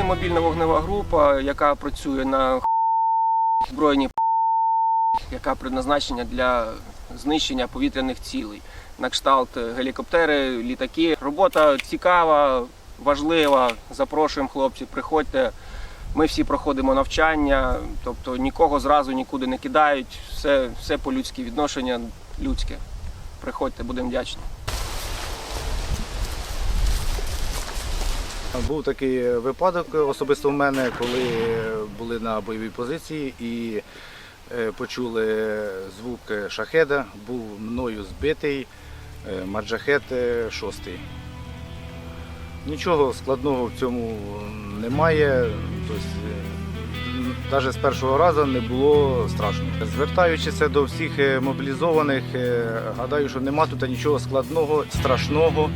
мобільна вогнева група, яка працює на збройній яка предназначена для знищення повітряних цілей. На кшталт гелікоптери, літаки. Робота цікава, важлива. Запрошуємо хлопців, приходьте. Ми всі проходимо навчання, тобто нікого зразу нікуди не кидають. Все, все по-людськи, відношення людське. Приходьте, будемо вдячні. Був такий випадок особисто в мене, коли були на бойовій позиції і е, почули звук шахеда, був мною збитий е, маджахет 6. Нічого складного в цьому немає. Тобто, навіть з першого разу не було страшно. Звертаючися до всіх е, мобілізованих, е, гадаю, що нема тут нічого складного, страшного.